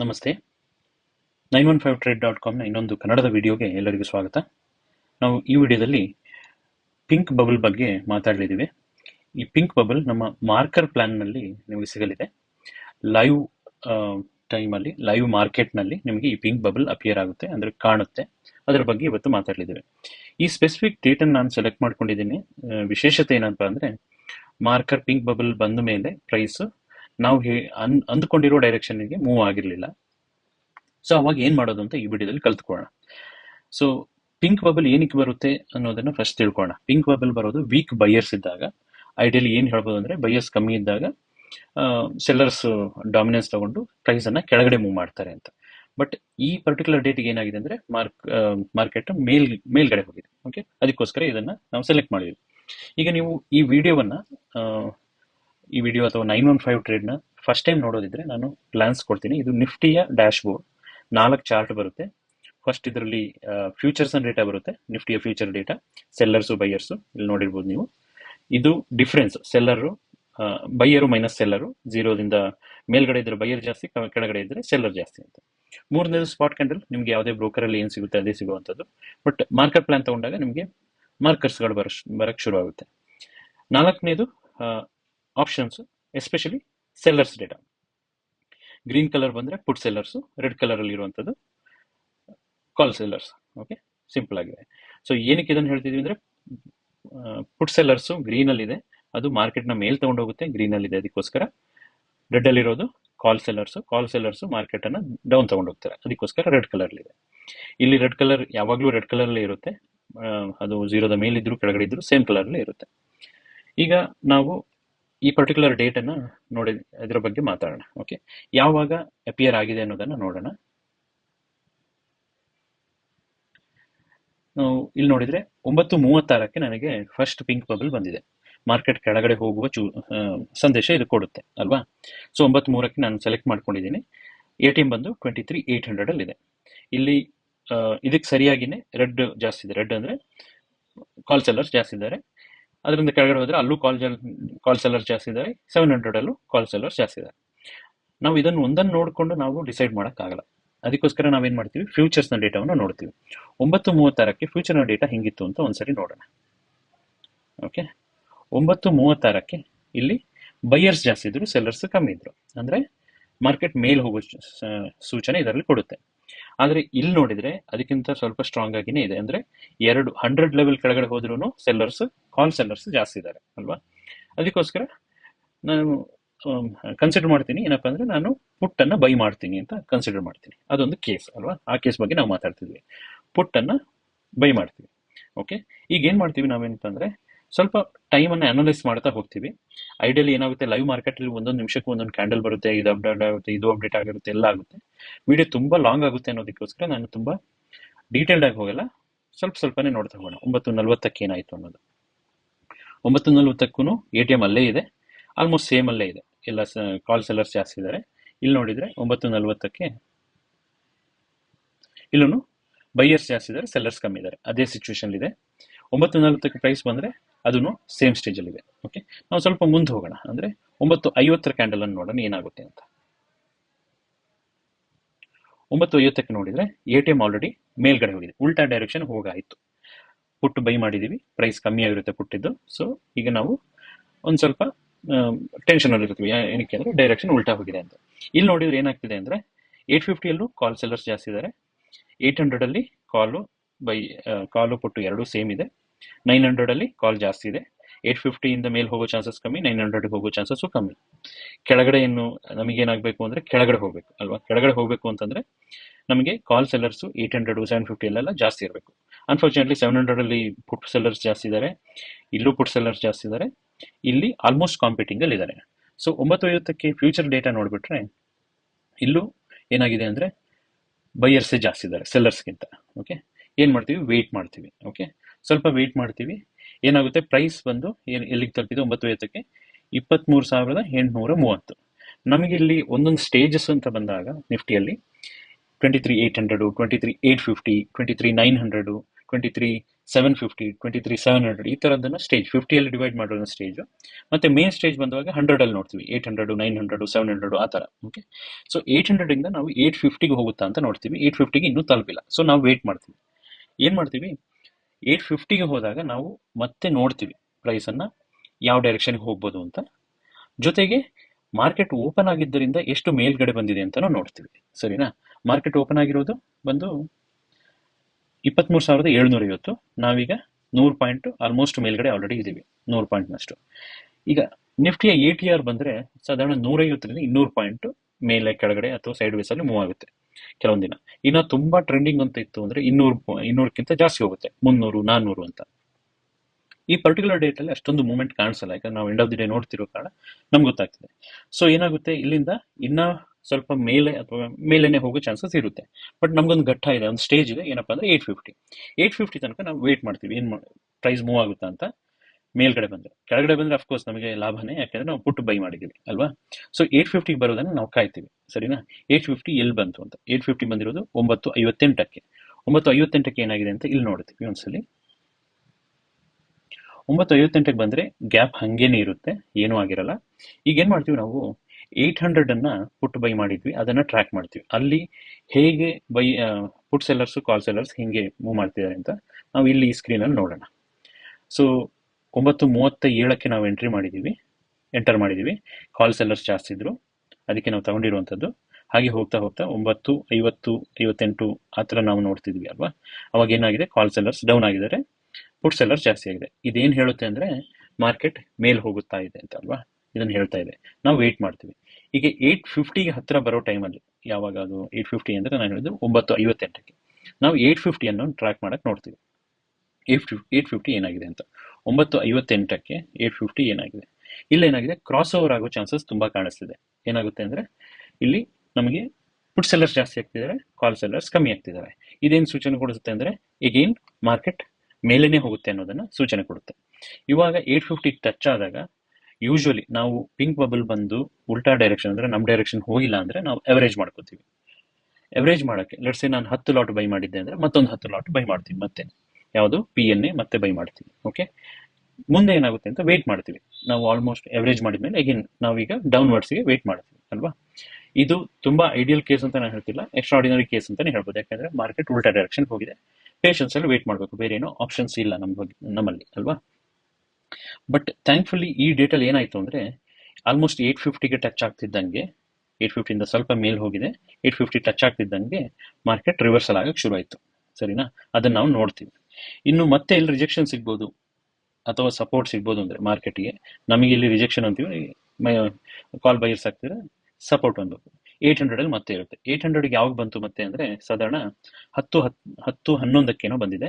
ನಮಸ್ತೆ. Nine one five trade dot ಕಾಮ್ನ ಇನ್ನೊಂದು ಕನ್ನಡದ ವಿಡಿಯೋಗೆ ಎಲ್ಲರಿಗೂ ಸ್ವಾಗತ. ನಾವು ಈ ವಿಡಿಯೋದಲ್ಲಿ ಪಿಂಕ್ ಬಬಲ್ ಬಗ್ಗೆ ಮಾತಾಡಲಿದ್ದೀವಿ. ಈ ಪಿಂಕ್ ಬಬಲ್ ನಮ್ಮ ಮಾರ್ಕರ್ ಪ್ಲಾನ್ನಲ್ಲಿ ನಿಮಗೆ ಸಿಗಲಿದೆ. ಲೈವ್ ಟೈಮಲ್ಲಿ, ಲೈವ್ ಮಾರ್ಕೆಟ್ನಲ್ಲಿ ನಿಮಗೆ ಈ ಪಿಂಕ್ ಬಬಲ್ ಅಪಿಯರ್ ಆಗುತ್ತೆ, ಅಂದರೆ ಕಾಣುತ್ತೆ. ಅದರ ಬಗ್ಗೆ ಇವತ್ತು ಮಾತಾಡಲಿದ್ದೇವೆ. ಈ ಸ್ಪೆಸಿಫಿಕ್ ಡೇಟನ್ನು ನಾನು ಸೆಲೆಕ್ಟ್ ಮಾಡ್ಕೊಂಡಿದ್ದೀನಿ. ವಿಶೇಷತೆ ಏನಪ್ಪ ಅಂದರೆ ಮಾರ್ಕರ್ ಪಿಂಕ್ ಬಬಲ್ ಬಂದ ಮೇಲೆ ಪ್ರೈಸ್ ನಾವು ಹೇ, ಅನ್, ಅಂದ್ಕೊಂಡಿರೋ ಡೈರೆಕ್ಷನ್ಗೆ ಮೂವ್ ಆಗಿರಲಿಲ್ಲ. ಸೊ ಅವಾಗ ಏನು ಮಾಡೋದು ಅಂತ ಈ ವಿಡಿಯೋದಲ್ಲಿ ಕಲ್ತ್ಕೊಳ್ಳೋಣ. ಸೊ ಪಿಂಕ್ ಬಬಲ್ ಏನಕ್ಕೆ ಬರುತ್ತೆ ಅನ್ನೋದನ್ನ ಫಸ್ಟ್ ತಿಳ್ಕೊಳ್ಳೋಣ. ಪಿಂಕ್ ಬಬಲ್ ಬರೋದು ವೀಕ್ ಬೈಯರ್ಸ್ ಇದ್ದಾಗ. ಐಡಿಯಲಿ ಏನು ಹೇಳ್ಬೋದು ಅಂದರೆ ಬೈಯರ್ಸ್ ಕಮ್ಮಿ ಇದ್ದಾಗ ಸೆಲ್ಲರ್ಸ್ ಡಾಮಿನೆನ್ಸ್ ತಗೊಂಡು ಪ್ರೈಸನ್ನು ಕೆಳಗಡೆ ಮೂವ್ ಮಾಡ್ತಾರೆ ಅಂತ. ಬಟ್ ಈ ಪರ್ಟಿಕ್ಯುಲರ್ ಡೇಟಿಗೆ ಏನಾಗಿದೆ ಅಂದರೆ ಮಾರ್ಕ್ ಮಾರ್ಕೆಟ್ ಮೇಲ್, ಮೇಲ್ಗಡೆ ಹೋಗಿದೆ. ಓಕೆ ಅದಕ್ಕೋಸ್ಕರ ಇದನ್ನು ನಾವು ಸೆಲೆಕ್ಟ್ ಮಾಡಿದ್ವಿ. ಈಗ ನೀವು ಈ ವಿಡಿಯೋವನ್ನು ಈ ವಿಡಿಯೋ ಅಥವಾ ನೈನ್ ಒನ್ ಫೈವ್ ಟ್ರೇಡ್ನ ಫಸ್ಟ್ ಟೈಮ್ ನೋಡೋದಿದ್ರೆ ನಾನು ಗ್ಲಾನ್ಸ್ ಕೊಡ್ತೀನಿ. ಇದು ನಿಫ್ಟಿಯ ಡ್ಯಾಶ್ ಬೋರ್ಡ್ ನಾಲ್ಕು ಚಾರ್ಟ್ ಬರುತ್ತೆ. ಫಸ್ಟ್ ಇದರಲ್ಲಿ ಫ್ಯೂಚರ್ಸ್ ಅಂಡ್ ಡೇಟಾ ಬರುತ್ತೆ. ನಿಫ್ಟಿಯ ಫ್ಯೂಚರ್ ಡೇಟಾ ಸೆಲ್ಲರ್ಸು ಬೈಯರ್ಸು ಇಲ್ಲಿ ನೋಡಿರ್ಬೋದು ನೀವು. ಇದು difference sellers buyers minus sellers ಜೀರೋದಿಂದ ಮೇಲ್ಗಡೆ ಇದ್ರೆ ಬೈಯರ್ ಜಾಸ್ತಿ ಕೆಳಗಡೆ ಇದ್ರೆ ಸೆಲ್ಲರ್ ಜಾಸ್ತಿ ಅಂತ. ಮೂರನೇದು ಸ್ಪಾಟ್ ಕ್ಯಾಂಡಲ್ ನಿಮಗೆ ಯಾವುದೇ ಬ್ರೋಕರಲ್ಲಿ ಏನು ಸಿಗುತ್ತೆ ಅದೇ ಸಿಗುವಂಥದ್ದು. ಬಟ್ ಮಾರ್ಕರ್ ಪ್ಲಾನ್ ತಗೊಂಡಾಗ ನಿಮಗೆ ಮಾರ್ಕರ್ಸ್ಗಳು ಬರ ಬರಕ್ಕೆ ಶುರು ಆಗುತ್ತೆ ನಾಲ್ಕನೇದು options especially sellers data green colour ಬಂದರೆ ಪುಟ್ ಸೆಲ್ಲರ್ಸು ರೆಡ್ ಕಲರಲ್ಲಿ ಇರುವಂಥದ್ದು ಕಾಲ್ ಸೆಲ್ಲರ್ಸ್ ಓಕೆ ಸಿಂಪಲ್ ಆಗಿದೆ. ಸೊ ಏನಕ್ಕೆ ಇದನ್ನು ಹೇಳ್ತಿದ್ವಿ ಅಂದರೆ ಪುಟ್ ಸೆಲ್ಲರ್ಸು ಗ್ರೀನಲ್ಲಿದೆ ಅದು ಮಾರ್ಕೆಟ್ನ ಮೇಲ್ ತೊಗೊಂಡೋಗುತ್ತೆ ಗ್ರೀನಲ್ಲಿದೆ ಅದಕ್ಕೋಸ್ಕರ ರೆಡ್ಡಲ್ಲಿರೋದು ಕಾಲ್ ಸೆಲ್ಲರ್ಸು ಕಾಲ್ ಸೆಲ್ಲರ್ಸು ಮಾರ್ಕೆಟನ್ನು ಡೌನ್ ತೊಗೊಂಡೋಗ್ತಾರೆ. ಅದಕ್ಕೋಸ್ಕರ ರೆಡ್ ಕಲರ್ಲಿದೆ ಇಲ್ಲಿ ರೆಡ್ ಕಲರ್ ಯಾವಾಗಲೂ ರೆಡ್ ಕಲರಲ್ಲೇ ಇರುತ್ತೆ. ಅದು ಝೀರೋದ ಮೇಲಿದ್ರು ಕೆಳಗಡೆ ಇದ್ರು ಸೇಮ್ ಕಲರಲ್ಲೇ ಇರುತ್ತೆ. ಈಗ ನಾವು ಈ ಪರ್ಟಿಕ್ಯುಲರ್ ಡೇಟನ್ನು ನೋಡಿ, ಇದರ ಬಗ್ಗೆ ಮಾತಾಡೋಣ ಓಕೆ ಯಾವಾಗ ಅಪಿಯರ್ ಆಗಿದೆ ಅನ್ನೋದನ್ನು ನೋಡೋಣ. ನಾವು ಇಲ್ಲಿ ನೋಡಿದ್ರೆ ಒಂಬತ್ತು ಮೂವತ್ತಾರಕ್ಕೆ ನನಗೆ ಫಸ್ಟ್ ಪಿಂಕ್ ಬಬಲ್ ಬಂದಿದೆ. ಮಾರ್ಕೆಟ್ ಕೆಳಗಡೆ ಹೋಗುವ ಚೂ ಸಂದೇಶ ಇದು ಕೊಡುತ್ತೆ, ಅಲ್ವಾ? ಸೊ ಒಂಬತ್ತು ಮೂರಕ್ಕೆ ನಾನು ಸೆಲೆಕ್ಟ್ ಮಾಡ್ಕೊಂಡಿದ್ದೀನಿ. ಎ ಟಿ ಎಂ ಬಂದು ಟ್ವೆಂಟಿ ತ್ರೀ ಏಯ್ಟ್ ಹಂಡ್ರೆಡಲ್ಲಿದೆ ಇಲ್ಲಿ ಇದಕ್ಕೆ ಸರಿಯಾಗಿನೇ ರೆಡ್ ಜಾಸ್ತಿ ಇದೆ. ರೆಡ್ ಅಂದರೆ ಕಾಲ್ ಸೆಲ್ಲರ್ಸ್ ಜಾಸ್ತಿ ಇದ್ದಾರೆ. ಅದರಿಂದ ಕೆಳಗಡೆ ಹೋದರೆ ಅಲ್ಲೂ ಕಾಲ್ ಜಲ್ ಕಾಲ್ ಸೆಲ್ಲರ್ಸ್ ಜಾಸ್ತಿ ಇದ್ದಾರೆ ಸೆವೆನ್ ಹಂಡ್ರೆಡಲ್ಲೂ ಕಾಲ್ ಸೆಲ್ಲರ್ಸ್ ಜಾಸ್ತಿ ಇದ್ದಾರೆ ನಾವು ಇದನ್ನು ಒಂದನ್ನು ನೋಡಿಕೊಂಡು ನಾವು ಡಿಸೈಡ್ ಮಾಡೋಕ್ಕಾಗಲ್ಲ. ಅದಕ್ಕೋಸ್ಕರ ನಾವೇನು ಮಾಡ್ತೀವಿ? ಫ್ಯೂಚರ್ಸ್ನ ಡೇಟಾವನ್ನು ನೋಡ್ತೀವಿ. ಒಂಬತ್ತು ಮೂವತ್ತಾರಕ್ಕೆ ಫ್ಯೂಚರ್ನ ಡೇಟಾ ಹೆಂಗಿತ್ತು ಅಂತ ಒಂದ್ಸರಿ ನೋಡೋಣ. ಓಕೆ ಒಂಬತ್ತು ಮೂವತ್ತಾರಕ್ಕೆ ಇಲ್ಲಿ ಬೈಯರ್ಸ್ ಜಾಸ್ತಿ ಇದ್ರು ಸೆಲ್ಲರ್ಸ್ ಕಮ್ಮಿ ಇದ್ರು. ಅಂದರೆ ಮಾರ್ಕೆಟ್ ಮೇಲ್ ಹೋಗೋ ಸೂಚನೆ ಇದರಲ್ಲಿ ಕೊಡುತ್ತೆ. ಆದರೆ ಇಲ್ಲಿ ನೋಡಿದ್ರೆ ಅದಕ್ಕಿಂತ ಸ್ವಲ್ಪ ಸ್ಟ್ರಾಂಗ್ ಆಗಿನೇ ಇದೆ. ಅಂದರೆ ಎರಡು ಹಂಡ್ರೆಡ್ ಲೆವೆಲ್ ಕೆಳಗಡೆ ಹೋದ್ರೂ ಸೆಲ್ಲರ್ಸ್ ಕಾಲ್ ಸೆಲ್ಲರ್ಸ್ ಜಾಸ್ತಿ ಇದ್ದಾರೆ ಅಲ್ವಾ? ಅದಕ್ಕೋಸ್ಕರ ನಾನು ಕನ್ಸಿಡರ್ ಮಾಡ್ತೀನಿ. ಏನಪ್ಪ ಅಂದರೆ ನಾನು ಪುಟ್ಟನ್ನು ಬೈ ಮಾಡ್ತೀನಿ ಅಂತ ಕನ್ಸಿಡರ್ ಮಾಡ್ತೀನಿ. ಅದೊಂದು ಕೇಸ್ ಅಲ್ವಾ? ಆ ಕೇಸ್ ಬಗ್ಗೆ ನಾವು ಮಾತಾಡ್ತಿದ್ವಿ. ಪುಟ್ಟನ್ನು ಬೈ ಮಾಡ್ತೀವಿ. ಓಕೆ ಈಗ ಏನು ಮಾಡ್ತೀವಿ ನಾವೇನಪ್ಪ ಅಂದರೆ ಸ್ವಲ್ಪ ಟೈಮನ್ನು ಅನಲೈಸ್ ಮಾಡ್ತಾ ಹೋಗ್ತೀವಿ. ಐಡಿಯಲಿ ಏನಾಗುತ್ತೆ ಲೈವ್ ಮಾರ್ಕೆಟಲ್ಲಿ ಒಂದೊಂದು ನಿಮಿಷಕ್ಕೂ ಒಂದೊಂದು ಕ್ಯಾಂಡಲ್ ಬರುತ್ತೆ, ಇದು ಅಪ್ಡೇಟ್ ಆಗುತ್ತೆ ಇದು ಅಪ್ಡೇಟ್ ಆಗಿರುತ್ತೆ, ಎಲ್ಲ ಆಗುತ್ತೆ. ವಿಡಿಯೋ ತುಂಬ ಲಾಂಗ್ ಆಗುತ್ತೆ ಅನ್ನೋದಕ್ಕೋಸ್ಕರ ನಾನು ತುಂಬ ಡೀಟೇಲ್ಡ್ ಆಗಿ ಹೋಗಲ್ಲ. ಸ್ವಲ್ಪ ಸ್ವಲ್ಪನೇ ನೋಡ್ತಾ ಹೋಗೋಣ. ಒಂಬತ್ತು ನಲ್ವತ್ತಕ್ಕೆ ಏನಾಯಿತು ಅನ್ನೋದು. ಒಂಬತ್ತು ನಲ್ವತ್ತಕ್ಕೂ ಎ ಟಿ ಎಂ ಅಲ್ಲೇ ಇದೆ. ಆಲ್ಮೋಸ್ಟ್ ಸೇಮ್ ಅಲ್ಲೇ ಇದೆ. ಎಲ್ಲ ಕಾಲ್ ಸೆಲ್ಲರ್ಸ್ ಜಾಸ್ತಿ ಇದ್ದಾರೆ ಇಲ್ಲಿ ನೋಡಿದರೆ ಒಂಬತ್ತು ನಲ್ವತ್ತಕ್ಕೆ ಇಲ್ಲೂ ಬೈಯರ್ಸ್ ಜಾಸ್ತಿ ಇದ್ದಾರೆ ಸೆಲ್ಲರ್ಸ್ ಕಮ್ಮಿ ಇದ್ದಾರೆ ಅದೇ ಸಿಚುವೇಶನ್ ಇದೆ. ಒಂಬತ್ತು ನಲ್ವತ್ತಕ್ಕೆ ಪ್ರೈಸ್ ಬಂದರೆ ಅದನ್ನು ಸೇಮ್ ಸ್ಟೇಜಲ್ಲಿದೆ ಓಕೆ ನಾವು ಸ್ವಲ್ಪ ಮುಂದೆ ಹೋಗೋಣ. ಅಂದರೆ ಒಂಬತ್ತು ಐವತ್ತರ ಕ್ಯಾಂಡಲ್ ಅನ್ನು ನೋಡೋಣ ಏನಾಗುತ್ತೆ ಅಂತ. ಒಂಬತ್ತು ಐವತ್ತಕ್ಕೆ ನೋಡಿದರೆ ಎ ಟಿ ಎಂ ಆಲ್ರೆಡಿ ಮೇಲ್ಗಡೆ ಹೋಗಿದೆ. ಉಲ್ಟಾ ಡೈರೆಕ್ಷನ್ ಹೋಗಾಯಿತು. ಪುಟ್ಟು ಬೈ ಮಾಡಿದ್ದೀವಿ ಪ್ರೈಸ್ ಕಮ್ಮಿ ಆಗಿರುತ್ತೆ ಪುಟ್ಟಿದ್ದು. ಸೊ ಈಗ ನಾವು ಒಂದು ಸ್ವಲ್ಪ ಟೆನ್ಷನಲ್ಲಿ ಇರ್ತೀವಿ. ಏನಕ್ಕೆ ಅಂದರೆ ಡೈರೆಕ್ಷನ್ ಉಲ್ಟಾ ಹೋಗಿದೆ ಅಂತ. ಇಲ್ಲಿ ನೋಡಿದ್ರೆ ಏನಾಗ್ತಿದೆ ಅಂದರೆ ಏಯ್ಟ್ ಫಿಫ್ಟಿಯಲ್ಲೂ ಕಾಲ್ ಸೆಲ್ಲರ್ಸ್ ಜಾಸ್ತಿ ಇದ್ದಾರೆ ಏಯ್ಟ್ ಹಂಡ್ರೆಡಲ್ಲಿ ಕಾಲು ಬೈ ಕಾಲು ಪುಟ್ಟು ಎರಡೂ ಸೇಮ್ ಇದೆ. ನೈನ್ ಹಂಡ್ರೆಡಲ್ಲಿ ಕಾಲ್ ಜಾಸ್ತಿ ಇದೆ. ಏಯ್ಟ್ ಫಿಫ್ಟಿಯಿಂದ ಮೇಲೆ ಹೋಗೋ ಚಾನ್ಸಸ್ ಕಮ್ಮಿ ನೈನ್ ಹಂಡ್ರೆಡ್ಗೆ ಹೋಗೋ ಚಾನ್ಸಸ್ಸು ಕಮ್ಮಿ. ಕೆಳಗಡೆ ಇನ್ನು ನಮಗೇನಾಗಬೇಕು ಅಂದರೆ ಕೆಳಗಡೆ ಹೋಗಬೇಕು, ಅಲ್ವಾ? ಕೆಳಗಡೆ ಹೋಗಬೇಕು ಅಂತಂದರೆ ನಮಗೆ call sellers eight hundred seven fifty ಅಲ್ಲೆಲ್ಲ ಜಾಸ್ತಿ ಇರಬೇಕು. ಅನ್ಫಾರ್ಚುನೇಟ್ಲಿ ಸೆವೆನ್ ಹಂಡ್ರೆಡಲ್ಲಿ ಪುಟ್ ಸೆಲ್ಲರ್ಸ್ ಜಾಸ್ತಿ ಇದ್ದಾರೆ ಇಲ್ಲೂ ಪುಟ್ ಸೆಲ್ಲರ್ಸ್ ಜಾಸ್ತಿ ಇದ್ದಾರೆ ಇಲ್ಲಿ ಆಲ್ಮೋಸ್ಟ್ ಕಾಂಪಿಟಿಂಗಲ್ಲಿ ಇದ್ದಾರೆ ಸೊ ಒಂಬತ್ತು ಐವತ್ತಕ್ಕೆ ಫ್ಯೂಚರ್ ಡೇಟಾ ನೋಡಿಬಿಟ್ರೆ, ಇಲ್ಲೂ ಏನಾಗಿದೆ ಅಂದರೆ ಬೈಯರ್ಸೇ ಜಾಸ್ತಿ ಇದ್ದಾರೆ ಸೆಲ್ಲರ್ಸ್ಗಿಂತ ಓಕೆ ಏನು ಮಾಡ್ತೀವಿ? ವೆಯ್ಟ್ ಮಾಡ್ತೀವಿ. ಓಕೆ ಸ್ವಲ್ಪ ವೆಯ್ಟ್ ಮಾಡ್ತೀವಿ. ಏನಾಗುತ್ತೆ? ಪ್ರೈಸ್ ಬಂದು ಎಲ್ಲಿಗೆ ತಲುಪಿದೆ? ಒಂಬತ್ತು ಐವತ್ತಕ್ಕೆ ಇಪ್ಪತ್ತ್ಮೂರು ಸಾವಿರದ ಎಂಟುನೂರ ಮೂವತ್ತು. ನಮಗೆ ಇಲ್ಲಿ ಒಂದೊಂದು ಸ್ಟೇಜಸ್ ಅಂತ ಬಂದಾಗ ನಿಫ್ಟಿಯಲ್ಲಿ twenty three eight hundred twenty three eight fifty twenty three nine hundred twenty three seven fifty twenty three seven hundred ಈ ಥರದನ್ನ ಸ್ಟೇಜ್ ಫಿಫ್ಟಿಯಲ್ಲಿ ಡಿವೈಡ್ ಮಾಡಿರೋ ಸ್ಟೇಜ್ ಮತ್ತು ಮೇನ್ ಸ್ಟೇಜ್ ಬಂದಾಗ ಹಂಡ್ರೆಡಲ್ಲಿ ನೋಡ್ತೀವಿ eight hundred nine hundred seven hundred ಆ ಥರ ಓಕೆ ಸೊ ಏಯ್ಟ್ ಹಂಡ್ರೆಡಿಂದ ನಾವು ಏಯ್ಟ್ ಫಿಫ್ಟಿಗೆ ಹೋಗುತ್ತಾ ಅಂತ ನೋಡ್ತೀವಿ ಏಯ್ಟ್ ಫಿಫ್ಟಿಗೆ ಇನ್ನೂ ತಲುಪಿಲ್ಲ. ಸೊ ನಾವು ವೇಟ್ ಮಾಡ್ತೀವಿ. ಏನು ಮಾಡ್ತೀವಿ? ಏಯ್ಟ್ ಫಿಫ್ಟಿಗೆ ಹೋದಾಗ ನಾವು ಮತ್ತೆ ನೋಡ್ತೀವಿ ಪ್ರೈಸನ್ನು ಯಾವ ಡೈರೆಕ್ಷನ್ಗೆ ಹೋಗ್ಬೋದು ಅಂತ. ಜೊತೆಗೆ ಮಾರ್ಕೆಟ್ ಓಪನ್ ಆಗಿದ್ದರಿಂದ ಎಷ್ಟು ಮೇಲ್ಗಡೆ ಬಂದಿದೆ ಅಂತಲೂ ನೋಡ್ತೀವಿ. ಸರಿನಾ? ಮಾರ್ಕೆಟ್ ಓಪನ್ ಆಗಿರೋದು ಬಂದು ಇಪ್ಪತ್ತ್ಮೂರು ಸಾವಿರದ ಏಳ್ನೂರ ಐವತ್ತು ನಾವೀಗ ನೂರು ಪಾಯಿಂಟ್ ಆಲ್ಮೋಸ್ಟ್ ಮೇಲ್ಗಡೆ ಆಲ್ರೆಡಿ ಇದ್ದೀವಿ. ನೂರು ಪಾಯಿಂಟ್ನಷ್ಟು. ಈಗ ನಿಫ್ಟಿಯ ಎ ಟಿ ಆರ್ ಬಂದರೆ ಸಾಧಾರಣ ನೂರೈವತ್ತರಿಂದ ಇನ್ನೂರು ಪಾಯಿಂಟ್ ಮೇಲೆ ಕೆಳಗಡೆ ಅಥವಾ ಸೈಡ್ ವೇಸಲ್ಲಿ ಮೂವ್ ಆಗುತ್ತೆ ಕೆಲವೊಂದು ದಿನ ಇನ್ನು ತುಂಬ ಟ್ರೆಂಡಿಂಗ್ ಅಂತ ಇತ್ತು ಅಂದರೆ ಇನ್ನೂರು ಇನ್ನೂರಕ್ಕಿಂತ ಜಾಸ್ತಿ ಹೋಗುತ್ತೆ. ಮುನ್ನೂರು, ನಾನ್ನೂರು ಅಂತ. ಈ ಪರ್ಟಿಕ್ಯುಲರ್ ಡೇಟಲ್ಲಿ ಅಷ್ಟೊಂದು ಮೂವ್ಮೆಂಟ್ ಕಾಣಿಸಲ್ಲ. ಯಾಕಂದ್ರೆ ನಾವು ಎಂಡ್ ಆಫ್ ದಿ ಡೇ ನೋಡ್ತಿರೋ ಕಾರಣ ನಮ್ಗೆ ಗೊತ್ತಾಗ್ತದೆ. ಸೊ ಏನಾಗುತ್ತೆ? ಇಲ್ಲಿಂದ ಇನ್ನ ಸ್ವಲ್ಪ ಮೇಲೆ ಅಥವಾ ಮೇಲೇನೆ ಹೋಗೋ ಚಾನ್ಸಸ್ ಇರುತ್ತೆ. ಬಟ್ ನಮ್ಗೊಂದು ಘಟ್ಟ ಇದೆ, ಒಂದು ಸ್ಟೇಜ್ ಇದೆ, ಏನಪ್ಪ ಅಂದ್ರೆ ಏಯ್ಟ್ ಫಿಫ್ಟಿ ಏಯ್ಟ್ ಫಿಫ್ಟಿ ತನಕ ನಾವು ವೇಟ್ ಮಾಡ್ತೀವಿ, ಏನು ಪ್ರೈಸ್ ಮೂವ್ ಆಗುತ್ತಾ ಅಂತ ಮೇಲ್ಗಡೆ ಬಂದರೆ. ಕೆಳಗಡೆ ಬಂದರೆ ಅಫ್ಕೋರ್ಸ್ ನಮಗೆ ಲಾಭನೇ, ಯಾಕಂದ್ರೆ ನಾವು ಪುಟ್ ಬೈ ಮಾಡಿದ್ದೀವಿ, ಅಲ್ವಾ? ಸೊ ಏಯ್ಟ್ ಫಿಫ್ಟಿಗೆ ಬರೋದನ್ನು ನಾವು ಕಾಯ್ತೀವಿ, ಸರಿನಾ? ಏಯ್ಟ್ ಫಿಫ್ಟಿ ಎಲ್ಲಿ ಬಂತು ಅಂತ. ಏಯ್ಟ್ ಫಿಫ್ಟಿ ಬಂದಿರೋದು ಒಂಬತ್ತು ಐವತ್ತೆಂಟಕ್ಕೆ. ಒಂಬತ್ತು ಐವತ್ತೆಂಟಕ್ಕೆ ಏನಾಗಿದೆ ಅಂತ ಇಲ್ಲಿ ನೋಡ್ತೀವಿ ಒಂದ್ಸಲಿ. ಒಂಬತ್ತು ಐವತ್ತೆಂಟಕ್ಕೆ ಬಂದರೆ ಗ್ಯಾಪ್ ಹಂಗೇನೆ ಇರುತ್ತೆ, ಏನೂ ಆಗಿರಲ್ಲ. ಈಗ ಏನು ಮಾಡ್ತೀವಿ ನಾವು? ಏಯ್ಟ್ ಹಂಡ್ರೆಡನ್ನು ಪುಟ್ ಬೈ ಮಾಡಿದ್ವಿ, ಅದನ್ನು ಟ್ರ್ಯಾಕ್ ಮಾಡ್ತೀವಿ. ಅಲ್ಲಿ ಹೇಗೆ buy put sellers call sellers ಹೇಗೆ ಮೂವ್ ಮಾಡ್ತಿದ್ದಾರೆ ಅಂತ ನಾವು ಇಲ್ಲಿ ಈ ಸ್ಕ್ರೀನಲ್ಲಿ ನೋಡೋಣ. ಸೊ ಒಂಬತ್ತು ಮೂವತ್ತ ಏಳಕ್ಕೆ ನಾವು ಎಂಟ್ರಿ ಮಾಡಿದ್ದೀವಿ ಎಂಟರ್ ಮಾಡಿದ್ದೀವಿ ಕಾಲ್ ಸೆಲ್ಲರ್ಸ್ ಜಾಸ್ತಿ ಇದ್ರು, ಅದಕ್ಕೆ ನಾವು ತಗೊಂಡಿರುವಂಥದ್ದು. ಹಾಗೆ ಹೋಗ್ತಾ ಹೋಗ್ತಾ ಒಂಬತ್ತು ಐವತ್ತು ಐವತ್ತೆಂಟು ಆ ಥರ ನಾವು ನೋಡ್ತಿದ್ವಿ ಅಲ್ವಾ? ಅವಾಗ ಏನಾಗಿದೆ? ಕಾಲ್ ಸೆಲ್ಲರ್ಸ್ ಡೌನ್ ಆಗಿದ್ದಾರೆ. ಪುಟ್ ಸೆಲ್ಲರ್ಸ್ ಜಾಸ್ತಿ ಆಗಿದೆ. ಇದೇನು ಹೇಳುತ್ತೆ ಅಂದರೆ ಮಾರ್ಕೆಟ್ ಮೇಲೆ ಹೋಗುತ್ತಾ ಇದೆ ಅಂತ ಅಲ್ವಾ? ಇದನ್ನು ಹೇಳ್ತಾ ಇದೆ. ನಾವು ವೇಟ್ ಮಾಡ್ತೀವಿ. ಈಗ ಏಯ್ಟ್ ಫಿಫ್ಟಿಗೆ ಹತ್ತಿರ ಬರೋ ಟೈಮಲ್ಲಿ ಯಾವಾಗ ಅದು ಏಯ್ಟ್ ಫಿಫ್ಟಿ ಅಂದರೆ ನಾನು ಹೇಳಿದ್ದು ಒಂಬತ್ತು ಐವತ್ತೆಂಟಕ್ಕೆ. ನಾವು ಏಯ್ಟ್ ಫಿಫ್ಟಿಯನ್ನು ಟ್ರ್ಯಾಕ್ ಮಾಡೋಕ್ಕೆ ನೋಡ್ತೀವಿ. ಏಯ್ಟ್ ಫಿಫ್ ಏಯ್ಟ್ ಫಿಫ್ಟಿ ಏನಾಗಿದೆ ಅಂತ. ಒಂಬತ್ತು ಐವತ್ತೆಂಟಕ್ಕೆ ಏಯ್ಟ್ ಫಿಫ್ಟಿ ಏನಾಗಿದೆ. ಇಲ್ಲೇನಾಗಿದೆ ಕ್ರಾಸ್ ಓವರ್ ಆಗೋ ಚಾನ್ಸಸ್ ತುಂಬ ಕಾಣಿಸ್ತಿದೆ. ಏನಾಗುತ್ತೆ ಅಂದರೆ, ಇಲ್ಲಿ ನಮಗೆ ಪುಟ್ ಸೆಲ್ಲರ್ಸ್ ಜಾಸ್ತಿ ಆಗ್ತಿದ್ದಾರೆ ಕಾಲ್ ಸೆಲ್ಲರ್ಸ್ ಕಮ್ಮಿ ಆಗ್ತಿದ್ದಾರೆ. ಇದೇನು ಸೂಚನೆ ಕೊಡುತ್ತೆ ಅಂದರೆ ಎಗೇನ್ ಮಾರ್ಕೆಟ್ ಮೇಲೇನೆ ಹೋಗುತ್ತೆ ಅನ್ನೋದನ್ನು ಸೂಚನೆ ಕೊಡುತ್ತೆ. ಇವಾಗ ಏಟ್ ಫಿಫ್ಟಿ ಟಚ್ ಆದಾಗ ಯೂಶುವಲಿ ನಾವು ಪಿಂಕ್ ಬಬಲ್ ಬಂದು ಉಲ್ಟಾ ಡೈರೆಕ್ಷನ್ ಅಂದರೆ ನಮ್ಮ ಡೈರೆಕ್ಷನ್ ಹೋಗಿಲ್ಲ ಅಂದರೆ ನಾವು ಎವರೇಜ್ ಮಾಡ್ಕೋತೀವಿ. ಎವರೇಜ್ ಮಾಡೋಕ್ಕೆ ಲೆಟ್ಸೆ ನಾನು ಹತ್ತು ಲಾಟ್ ಬೈ ಮಾಡಿದ್ದೆ ಅಂದರೆ ಮತ್ತೊಂದು ಹತ್ತು ಲಾಟ್ ಬೈ ಮಾಡ್ತೀವಿ ಮತ್ತೆ. ಯಾವುದು? ಪಿ ಎನ್ ಎ ಮತ್ತೆ ಬೈ ಮಾಡ್ತೀವಿ ಓಕೆ ಮುಂದೆ ಏನಾಗುತ್ತೆ ಅಂತ ವೇಟ್ ಮಾಡ್ತೀವಿ. ನಾವು ಆಲ್ಮೋಸ್ಟ್ ಎವರೇಜ್ ಮಾಡಿದ್ಮೇಲೆ ಅಗೇನ್ ನಾವೀಗ ಡೌನ್ವರ್ಡ್ಸ್ಗೆ ವೇಟ್ ಮಾಡ್ತೀವಿ, ಅಲ್ವಾ? ಇದು ತುಂಬಾ ಐಡಿಯಲ್ ಕೇಸ್ ಅಂತ ನಾನು ಹೇಳ್ತಿಲ್ಲ ಎಕ್ಸ್ಟ್ರಾಡಿನರಿ ಕೇಸ್ ಅಂತಾನೆ ಹೇಳ್ಬೋದು. ಯಾಕಂದ್ರೆ ಮಾರ್ಕೆಟ್ ಉಲ್ಟಾ ಡೈರೆಕ್ಷನ್ ಹೋಗಿದೆ. ಪೇಷನ್ಸ್ ಅಲ್ಲಿ ವೇಟ್ ಮಾಡಬೇಕು ಬೇರೆ ಏನೋ ಆಪ್ಷನ್ಸ್ ಇಲ್ಲ ನಮ್ಮ ನಮ್ಮಲ್ಲಿ, ಅಲ್ವಾ? ಬಟ್ ಥ್ಯಾಂಕ್ಫುಲಿ ಈ ಡೇಟಲ್ಲಿ ಏನಾಯ್ತು ಅಂದ್ರೆ ಆಲ್ಮೋಸ್ಟ್ ಏಟ್ ಫಿಫ್ಟಿಗೆ ಟಚ್ ಆಗ್ತಿದ್ದಂಗೆ ಏಟ್ ಫಿಫ್ಟಿಯಿಂದ ಸ್ವಲ್ಪ ಮೇಲ್ ಹೋಗಿದೆ ಏಟ್ ಫಿಫ್ಟಿ ಟಚ್ ಆಗ್ತಿದ್ದಂಗೆ ಮಾರ್ಕೆಟ್ ರಿವರ್ಸಲ್ ಆಗಕ್ಕೆ ಶುರುವಾಯಿತು ಸರಿನಾ? ಅದನ್ನು ನಾವು ನೋಡ್ತೀವಿ. ಇನ್ನು ಮತ್ತೆ ಇಲ್ಲಿ ರಿಜೆಕ್ಷನ್ ಸಿಗ್ಬೋದು? ಅಥವಾ ಸಪೋರ್ಟ್ ಸಿಗ್ಬೋದು ಅಂದ್ರೆ ಮಾರ್ಕೆಟಿಗೆ ನಮಗೆ ಇಲ್ಲಿ ರಿಜೆಕ್ಷನ್ ಅಂತೀವಿ ಕಾಲ್ ಬೈರ್ಸ್ ಆಗ್ತಿದ್ರೆ ಸಪೋರ್ಟ್ ಒಂದು. ಏಟ್ ಹಂಡ್ರೆಡಲ್ಲಿ ಮತ್ತೆ ಇರುತ್ತೆ. ಏಟ್ ಹಂಡ್ರೆಡ್ಗೆ ಯಾವಾಗ ಬಂತು ಮತ್ತೆ ಅಂದರೆ, ಸಾಧಾರಣ ಹತ್ತು ಹತ್, ಹತ್ತು ಹನ್ನೊಂದಕ್ಕೇನೋ ಬಂದಿದೆ.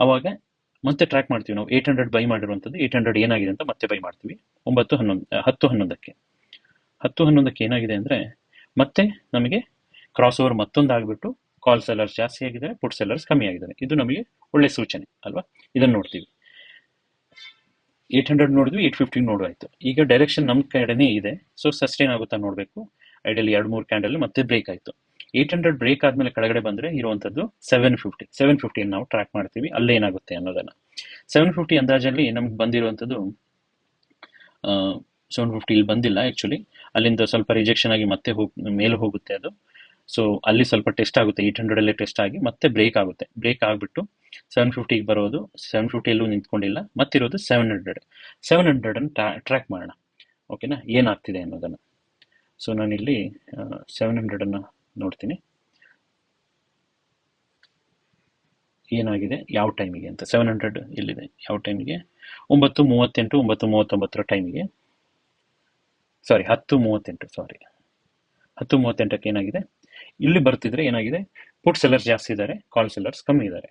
ಅವಾಗ ಮತ್ತೆ ಟ್ರ್ಯಾಕ್ ಮಾಡ್ತೀವಿ ನಾವು. ಏಟ್ ಹಂಡ್ರೆಡ್ ಬೈ ಮಾಡಿರುವಂಥದ್ದು ಏಟ್ ಹಂಡ್ರೆಡ್ ಏನಾಗಿದೆ ಅಂತ ಮತ್ತೆ ಬೈ ಮಾಡ್ತೀವಿ. ಒಂಬತ್ತು, ಹನ್ನೊಂದು ಹತ್ತು, ಹನ್ನೊಂದಕ್ಕೆ. ಹತ್ತು, ಹನ್ನೊಂದಕ್ಕೆ ಏನಾಗಿದೆ ಅಂದರೆ ಮತ್ತೆ ನಮಗೆ ಕ್ರಾಸ್ ಓವರ್ ಮತ್ತೊಂದು ಆಗಿಬಿಟ್ಟು ಕಾಲ್ ಸೆಲ್ಲರ್ಸ್ ಜಾಸ್ತಿ ಆಗಿದ್ದಾರೆ ಪುಟ್ ಸೆಲ್ಲರ್ಸ್ ಕಮ್ಮಿ ಆಗಿದ್ದಾರೆ. ಇದು ನಮಗೆ ಒಳ್ಳೆ ಸೂಚನೆ, ಅಲ್ವಾ? ಇದನ್ನು ನೋಡ್ತೀವಿ. ಏಟ್ ಹಂಡ್ರೆಡ್ ನೋಡಿದ್ವಿ ಏಟ್ ಫಿಫ್ಟಿ ನೋಡುವಾಯ್ತು ಈಗ ಡೈರೆಕ್ಷನ್ ನಮ್ಮ ಕಡೆನೇ ಇದೆ. ಸೊ ಸಸ್ಟೈನ್ ಆಗುತ್ತಾ ನೋಡಬೇಕು. ಐಡಲಿ ಎರಡು, ಮೂರು ಕ್ಯಾಂಡಲ್ ಮತ್ತೆ ಬ್ರೇಕ್ ಆಯಿತು. ಏಟ್ ಹಂಡ್ರೆಡ್ ಬ್ರೇಕ್ ಆದಮೇಲೆ ಕೆಳಗಡೆ ಬಂದರೆ ಇರುವಂಥದ್ದು ಸೆವೆನ್ ಫಿಫ್ಟಿ ಸೆವೆನ್ ಫಿಫ್ಟಿ ನಾವು ಟ್ರ್ಯಾಕ್ ಮಾಡ್ತೀವಿ, ಅಲ್ಲೇ ಏನಾಗುತ್ತೆ ಅನ್ನೋದನ್ನು. ಸೆವೆನ್ ಫಿಫ್ಟಿ ಅಂದಾಜಲ್ಲಿ ನಮ್ಗೆ ಬಂದಿರುವಂಥದ್ದು ಸೆವೆನ್ ಫಿಫ್ಟಿ ಇಲ್ಲಿ ಬಂದಿಲ್ಲ ಆ್ಯಕ್ಚುಲಿ ಅಲ್ಲಿಂದ ಸ್ವಲ್ಪ ರಿಜೆಕ್ಷನ್ ಆಗಿ ಮತ್ತೆ ಮೇಲೆ ಹೋಗುತ್ತೆ ಅದು. ಸೊ ಅಲ್ಲಿ ಸ್ವಲ್ಪ ಟೆಸ್ಟ್ ಆಗುತ್ತೆ ಏಟ್ ಹಂಡ್ರೆಡಲ್ಲೇ ಟೆಸ್ಟ್ ಆಗಿ ಮತ್ತೆ ಬ್ರೇಕ್ ಆಗುತ್ತೆ. ಬ್ರೇಕ್ ಆಗಿಬಿಟ್ಟು ಸೆವೆನ್ ಫಿಫ್ಟಿಗೆ ಬರೋದು ಸೆವೆನ್ ಫಿಫ್ಟಿಯಲ್ಲೂ ನಿಂತ್ಕೊಂಡಿಲ್ಲ, ಮತ್ತಿರೋದು ಸೆವೆನ್ ಹಂಡ್ರೆಡ್ ಸೆವೆನ್ ಹಂಡ್ರೆಡನ್ನು ಟ್ರ್ಯಾಕ್ ಮಾಡೋಣ. ಓಕೆನಾ ಏನಾಗ್ತಿದೆ ಅನ್ನೋದನ್ನು. ಸೊ ನಾನಿಲ್ಲಿ ಸೆವೆನ್ ಹಂಡ್ರೆಡನ್ನು ನೋಡ್ತೀನಿ. ಏನಾಗಿದೆ? ಯಾವ ಟೈಮಿಗೆ ಅಂತ. ಸೆವೆನ್ ಹಂಡ್ರೆಡ್ ಎಲ್ಲಿದೆ? ಯಾವ ಟೈಮಿಗೆ? ಒಂಬತ್ತು ಮೂವತ್ತೆಂಟು, ಒಂಬತ್ತು ಮೂವತ್ತೊಂಬತ್ತರ ಟೈಮಿಗೆ. ಸಾರಿ ಹತ್ತು ಮೂವತ್ತೆಂಟು ಸಾರಿ ಹತ್ತು ಮೂವತ್ತೆಂಟಕ್ಕೆ ಏನಾಗಿದೆ? ಇಲ್ಲಿ ಬರ್ತಿದ್ರೆ ಏನಾಗಿದೆ? ಪುಟ್ ಸೆಲ್ಲರ್ಸ್ ಜಾಸ್ತಿ ಇದ್ದಾರೆ ಕಾಲ್ ಸೆಲ್ಲರ್ಸ್ ಕಮ್ಮಿ ಇದ್ದಾರೆ,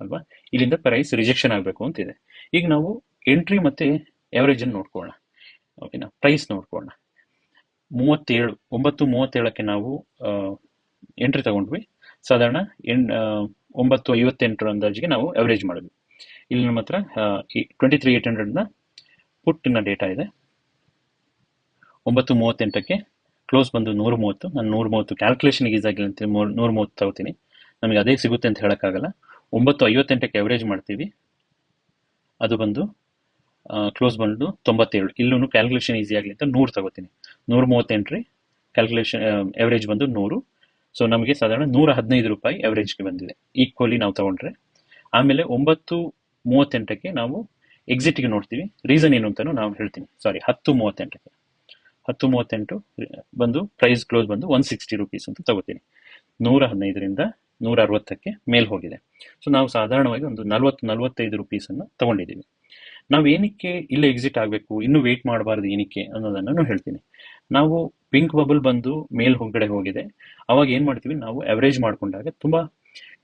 ಅಲ್ವಾ? ಇಲ್ಲಿಂದ ಪ್ರೈಸ್ ರಿಜೆಕ್ಷನ್ ಆಗಬೇಕು ಅಂತಿದೆ. ಈಗ ನಾವು ಎಂಟ್ರಿ ಮತ್ತು ಎವರೇಜನ್ನು ನೋಡ್ಕೊಳ್ಳೋಣ. ಓಕೆನಾ ಪ್ರೈಸ್ ನೋಡ್ಕೊಳ್ಳೋಣ. ಮೂವತ್ತೇಳು, ಒಂಬತ್ತು ಮೂವತ್ತೇಳಕ್ಕೆ ನಾವು ಎಂಟ್ರಿ ತಗೊಂಡ್ವಿ. ಸಾಧಾರಣ ಎಣ್ ಒಂಬತ್ತು ಐವತ್ತೆಂಟರ ಅಂದಾಜಿಗೆ ನಾವು ಎವರೇಜ್ ಮಾಡಿದ್ವಿ. ಇಲ್ಲಿ ನಮ್ಮ ಹತ್ರ ಟ್ವೆಂಟಿ ತ್ರೀ ಏಟ್ ಹಂಡ್ರೆಡ್ನ ಪುಟ್ಟಿನ ಡೇಟಾ ಇದೆ. ಒಂಬತ್ತು ಮೂವತ್ತೆಂಟಕ್ಕೆ ಕ್ಲೋಸ್ ಬಂದು ನೂರು ಮೂವತ್ತು. ನಾನು ನೂರು ಮೂವತ್ತು ಕ್ಯಾಲ್ಕುಲೇಷನ್ಗೆ ಈಸ್ ಆಗಿಲ್ಲ ಅಂತ ನೂರು ಮೂವತ್ತು ತಗೋತೀನಿ. ನಮಗೆ ಅದೇ ಸಿಗುತ್ತೆ ಅಂತ ಹೇಳೋಕ್ಕಾಗಲ್ಲ. ಒಂಬತ್ತು ಐವತ್ತೆಂಟಕ್ಕೆ ಎವರೇಜ್ ಮಾಡ್ತೀವಿ. ಅದು ಬಂದು ಕ್ಲೋಸ್ ಬಂದು ತೊಂಬತ್ತೇಳು. ಇಲ್ಲೂ ಕ್ಯಾಲ್ಕುಲೇಷನ್ ಈಸಿ ಆಗಲಿ ಅಂತ ನೂರು ತಗೋತೀನಿ. ನೂರ ಮೂವತ್ತೆಂಟ್ರಿ ಕ್ಯಾಲ್ಕುಲೇಷನ್ ಎವರೇಜ್ ಬಂದು ನೂರು. ಸೊ ನಮಗೆ ಸಾಧಾರಣ ನೂರ ಹದಿನೈದು ರೂಪಾಯಿ ಎವರೇಜ್ಗೆ ಬಂದಿದೆ. ಈಕ್ವಲಿ ನಾವು ತಗೊಂಡ್ರೆ. ಆಮೇಲೆ ಒಂಬತ್ತು ಮೂವತ್ತೆಂಟಕ್ಕೆ ನಾವು ಎಕ್ಸಿಟ್ಗೆ ನೋಡ್ತೀವಿ. ರೀಸನ್ ಏನು ಅಂತಲೂ ನಾವು ಹೇಳ್ತೀನಿ. ಸಾರಿ ಹತ್ತು ಮೂವತ್ತೆಂಟಕ್ಕೆ. ಹತ್ತು ಮೂವತ್ತೆಂಟು ಬಂದು ಪ್ರೈಸ್ ಕ್ಲೋಸ್ ಬಂದು ಒನ್ ಸಿಕ್ಸ್ಟಿ ರುಪೀಸ್ ಅಂತ ತಗೋತೀನಿ. ನೂರ ಹದಿನೈದರಿಂದ ನೂರ ಅರವತ್ತಕ್ಕೆ ಮೇಲೆ ಹೋಗಿದೆ. ಸೊ ನಾವು ಸಾಧಾರಣವಾಗಿ ಒಂದು ನಲ್ವತ್ತು, ನಲ್ವತ್ತೈದು ರುಪೀಸನ್ನು ತಗೊಂಡಿದ್ದೀವಿ. ನಾವು ಏನಕ್ಕೆ ಇಲ್ಲೇ ಎಕ್ಸಿಟ್ ಆಗಬೇಕು, ಇನ್ನೂ ವೆಯ್ಟ್ ಮಾಡಬಾರ್ದು ಏನಕ್ಕೆ ಅನ್ನೋದನ್ನು ನಾನು ಹೇಳ್ತೀನಿ. ನಾವು ಪಿಂಕ್ ಬಬಲ್ ಬಂದು ಮೇಲ್ ಹೊರಗಡೆ ಹೋಗಿದೆ. ಅವಾಗ ಏನು ಮಾಡ್ತೀವಿ? ನಾವು ಅವರೇಜ್ ಮಾಡ್ಕೊಂಡಾಗ ತುಂಬ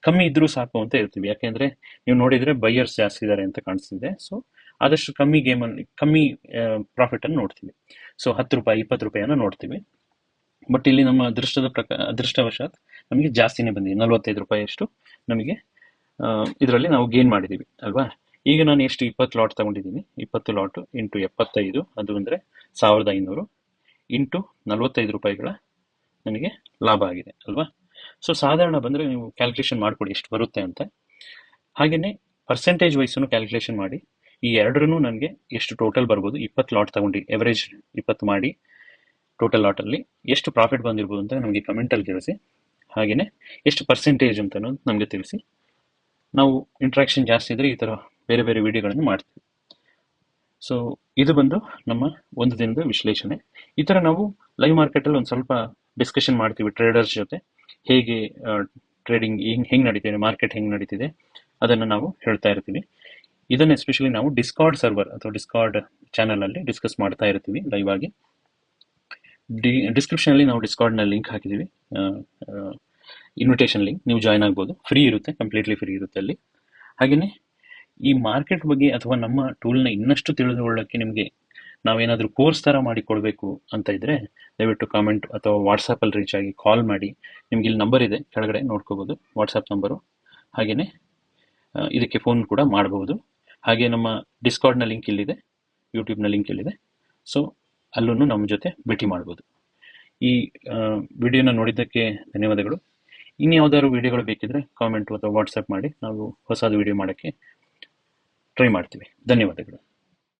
ಕಮ್ಮಿ ಇದ್ದರೂ ಸಾಕು ಅಂತ ಇರ್ತೀವಿ ಯಾಕೆಂದ್ರೆ ನೀವು ನೋಡಿದ್ರೆ ಬೈಯರ್ಸ್ ಜಾಸ್ತಿ ಇದ್ದಾರೆ ಅಂತ ಕಾಣಿಸ್ತಿದೆ. ಸೊ ಆದಷ್ಟು ಕಮ್ಮಿ ಗೇಮಲ್ಲಿ ಕಮ್ಮಿ ಪ್ರಾಫಿಟ್ ಅನ್ನು ನೋಡ್ತೀವಿ. ಸೊ ಹತ್ತು ರೂಪಾಯಿ, ಇಪ್ಪತ್ತು ರೂಪಾಯಿಯನ್ನು ನೋಡ್ತೀವಿ. ಬಟ್ ಇಲ್ಲಿ ನಮ್ಮ ಅದೃಷ್ಟದ ಪ್ರಕಾರ ಅದೃಷ್ಟವಶಾತ್ ನಮಗೆ ಜಾಸ್ತಿನೇ ಬಂದಿದೆ. ನಲವತ್ತೈದು ರೂಪಾಯಿ ಅಷ್ಟು ನಮಗೆ ಇದರಲ್ಲಿ ನಾವು ಗೇನ್ ಮಾಡಿದ್ದೀವಿ ಅಲ್ವಾ? ಈಗ ನಾನು ಎಷ್ಟು ಇಪ್ಪತ್ತು ಲಾಟ್ ತಗೊಂಡಿದ್ದೀನಿ? ಇಪ್ಪತ್ತು ಲಾಟು ಇಂಟು ಎಪ್ಪತ್ತೈದು, ಅದು ಅಂದರೆ ಸಾವಿರದ ಐನೂರು. ಇಂಟು ನಲವತ್ತೈದು ರೂಪಾಯಿಗಳ ನನಗೆ ಲಾಭ ಆಗಿದೆ, ಅಲ್ವಾ? ಸೊ ಸಾಧಾರಣ ಬಂದರೆ ನೀವು ಕ್ಯಾಲ್ಕುಲೇಷನ್ ಮಾಡಿಕೊಡಿ ಎಷ್ಟು ಬರುತ್ತೆ ಅಂತ. ಹಾಗೆಯೇ ಪರ್ಸೆಂಟೇಜ್ ವೈಸನ್ನು ಕ್ಯಾಲ್ಕುಲೇಷನ್ ಮಾಡಿ. ಈ ಎರಡರೂ ನನಗೆ ಎಷ್ಟು ಟೋಟಲ್ ಬರ್ಬೋದು? ಇಪ್ಪತ್ತು ಲಾಟ್ ತಗೊಂಡು ಎವರೇಜ್ ಇಪ್ಪತ್ತು ಮಾಡಿ ಟೋಟಲ್ ಲಾಟಲ್ಲಿ ಎಷ್ಟು ಪ್ರಾಫಿಟ್ ಬಂದಿರ್ಬೋದು ಅಂತ ನಮಗೆ ಕಮೆಂಟಲ್ಲಿ ತಿಳಿಸಿ. ಹಾಗೆಯೇ ಎಷ್ಟು ಪರ್ಸೆಂಟೇಜ್ ಅಂತ ನಮಗೆ ತಿಳಿಸಿ. ನಾವು ಇಂಟ್ರಾಕ್ಷನ್ ಜಾಸ್ತಿ ಇದ್ದರೆ ಈ ಥರ ಬೇರೆ ಬೇರೆ ವಿಡಿಯೋಗಳನ್ನು ಮಾಡ್ತೀವಿ. ಸೊ ಇದು ಬಂದು ನಮ್ಮ ಒಂದು ದಿನದ ವಿಶ್ಲೇಷಣೆ. ಈ ಥರ ನಾವು ಲೈವ್ ಮಾರ್ಕೆಟಲ್ಲಿ ಒಂದು ಸ್ವಲ್ಪ ಡಿಸ್ಕಷನ್ ಮಾಡ್ತೀವಿ ಟ್ರೇಡರ್ಸ್ ಜೊತೆ. ಹೇಗೆ ಟ್ರೇಡಿಂಗ್ ಹೆಂಗೆ ಹೆಂಗೆ ನಡೀತಿದೆ ಮಾರ್ಕೆಟ್ ಹೆಂಗೆ ನಡೀತಿದೆ, ಅದನ್ನು ನಾವು ಹೇಳ್ತಾ ಇರ್ತೀವಿ. ಇದನ್ನು ಎಸ್ಪೆಷಲಿ ನಾವು ಡಿಸ್ಕಾರ್ಡ್ ಸರ್ವರ್ ಅಥವಾ ಡಿಸ್ಕಾರ್ಡ್ ಚಾನಲಲ್ಲಿ ಡಿಸ್ಕಸ್ ಮಾಡ್ತಾ ಇರ್ತೀವಿ ಲೈವ್ ಆಗಿ. ಡಿ ಡಿಸ್ಕ್ರಿಪ್ಷನಲ್ಲಿ ನಾವು ಡಿಸ್ಕಾರ್ಡ್ನ ಲಿಂಕ್ ಹಾಕಿದ್ದೀವಿ ಇನ್ವಿಟೇಷನ್ ಲಿಂಕ್ ನೀವು ಜಾಯ್ನ್ ಆಗ್ಬೋದು. ಫ್ರೀ ಇರುತ್ತೆ ಕಂಪ್ಲೀಟ್ಲಿ ಫ್ರೀ ಇರುತ್ತೆ ಅಲ್ಲಿ. ಹಾಗೆಯೇ ಈ ಮಾರ್ಕೆಟ್ ಬಗ್ಗೆ ಅಥವಾ ನಮ್ಮ ಟೂಲ್ನ ಇನ್ನಷ್ಟು ತಿಳಿದುಕೊಳ್ಳೋಕ್ಕೆ ನಿಮಗೆ ನಾವೇನಾದರೂ ಕೋರ್ಸ್ ಥರ ಮಾಡಿ ಕೊಡಬೇಕು ಅಂತ ಇದ್ದರೆ ದಯವಿಟ್ಟು ಕಾಮೆಂಟ್ ಅಥವಾ ವಾಟ್ಸಪ್ಪಲ್ಲಿ ರೀಚ್ ಆಗಿ ಕಾಲ್ ಮಾಡಿ. ನಿಮ್ಗೆ ಇಲ್ಲಿ ನಂಬರ್ ಇದೆ, ಕೆಳಗಡೆ ನೋಡ್ಕೋಬೋದು ವಾಟ್ಸಪ್ ನಂಬರು ಹಾಗೆಯೇ ಇದಕ್ಕೆ ಫೋನ್ ಕೂಡ ಮಾಡಬಹುದು ಹಾಗೆ ನಮ್ಮ ಡಿಸ್ಕಾರ್ಡ್ನ ಲಿಂಕ್ ಇಲ್ಲಿದೆ ಯೂಟ್ಯೂಬ್ನ ಲಿಂಕ್ ಇಲ್ಲಿದೆ. ಸೊ ಅಲ್ಲೂ ನಮ್ಮ ಜೊತೆ ಭೇಟಿ ಮಾಡ್ಬೋದು. ಈ ವಿಡಿಯೋನ ನೋಡಿದ್ದಕ್ಕೆ ಧನ್ಯವಾದಗಳು. ಇನ್ಯಾವುದಾದ್ರು ವಿಡಿಯೋಗಳು ಬೇಕಿದ್ರೆ ಕಾಮೆಂಟ್ ಅಥವಾ ವಾಟ್ಸಪ್ ಮಾಡಿ. ನಾವು ಹೊಸದು ವಿಡಿಯೋ ಮಾಡೋಕ್ಕೆ ಟ್ರೈ ಮಾಡ್ತೀವಿ. ಧನ್ಯವಾದಗಳು.